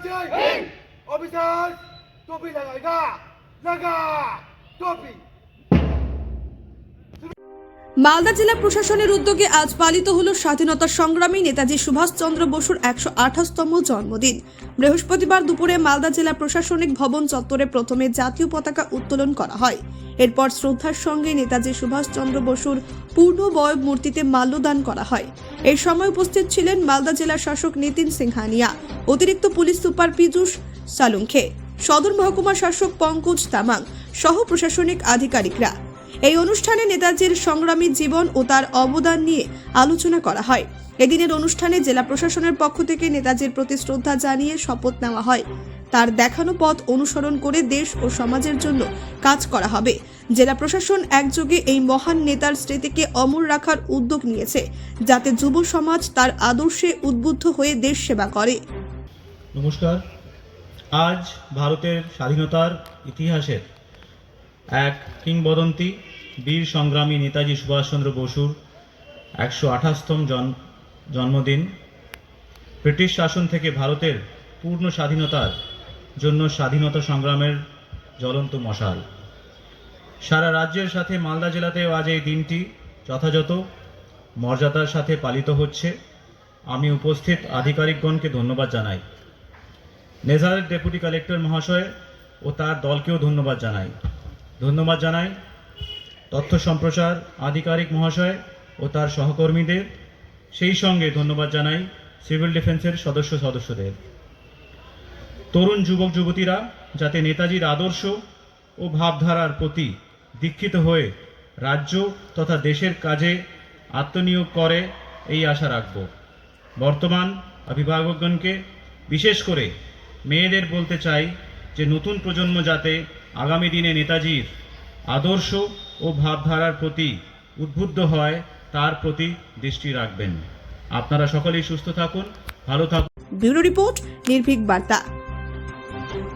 জয় জয় officer টপি লাগাই গা লাগা টপি। মালদা জেলা প্রশাসনের উদ্যোগে আজ পালিত হল স্বাধীনতা সংগ্রামী নেতাজি সুভাষচন্দ্র বসুর একশো আঠাশতম জন্মদিন। বৃহস্পতিবার দুপুরে মালদা জেলা প্রশাসনিক ভবন চত্বরে প্রথমে জাতীয় পতাকা উত্তোলন করা হয়। এরপর শ্রদ্ধার সঙ্গে নেতাজি সুভাষচন্দ্র বসুর পূর্ণ বয়ব মূর্তিতে মাল্যদান করা হয়। এই সময় উপস্থিত ছিলেন মালদা জেলা শাসক নিতিন সিংহানিয়া, অতিরিক্ত পুলিশ সুপার পীযূষ সালুংখে সদর মহকুমা শাসক পঙ্কজ তামাং, সহ প্রশাসনিক আধিকারিকরা। এই অনুষ্ঠানে নেতাজির সংগ্রামী জীবন ও তার অবদান নিয়ে আলোচনা করা হয়। এদিনের অনুষ্ঠানে জেলা প্রশাসনের পক্ষ থেকে নেতাজির প্রতি শ্রদ্ধা জানিয়ে শপথ নেওয়া হয়। তার দেখানো পথ অনুসরণ করে দেশ ও সমাজের জন্য কাজ করা হবে। জেলা প্রশাসন একযোগে এই মহান নেতার স্মৃতিকে অমর রাখার উদ্যোগ নিয়েছে, যাতে যুব সমাজ তার আদর্শে উদ্বুদ্ধ হয়ে দেশ সেবা করে। নমস্কার। আজ ভারতের স্বাধীনতার ইতিহাসের এক কিংবদন্তি, বীর সংগ্রামী নেতাজি সুভাষচন্দ্র বসুর একশো আঠাশতম জন্মদিন। ব্রিটিশ শাসন থেকে ভারতের পূর্ণ স্বাধীনতার জন্য স্বাধীনতা সংগ্রামের জ্বলন্ত মশাল। সারা রাজ্যের সাথে মালদা জেলাতেও আজ এই দিনটি যথাযথ মর্যাদার সাথে পালিত হচ্ছে। আমি উপস্থিত আধিকারিকগণকে ধন্যবাদ জানাই। নেজারের ডেপুটি কালেক্টর মহাশয় ও তার দলকেও ধন্যবাদ জানাই। ধন্যবাদ জানাই তথ্য সম্প্রচার আধিকারিক মহাশয় ও তার সহকর্মীদের। সেই সঙ্গে ধন্যবাদ জানাই সিভিল ডিফেন্সের সদস্য সদস্যদের। তরুণ যুবক যুবতীরা যাতে নেতাজির আদর্শ ও ভাবধারার প্রতি দীক্ষিত হয়ে রাজ্য তথা দেশের কাজে আত্মনিয়োগ করে এই আশা রাখব। বর্তমান অভিভাবকগণকে বিশেষ করে মেয়েদের বলতে চাই যে নতুন প্রজন্ম যাতে আগামী দিনে নেতাজির আদর্শ ও ভাবধারার প্রতি উদ্বুদ্ধ হয়, তার প্রতি দৃষ্টি রাখবেন। আপনারা সকলেই সুস্থ থাকুন, ভালো থাকুন। ব্যুরো রিপোর্ট, নির্ভীক বার্তা।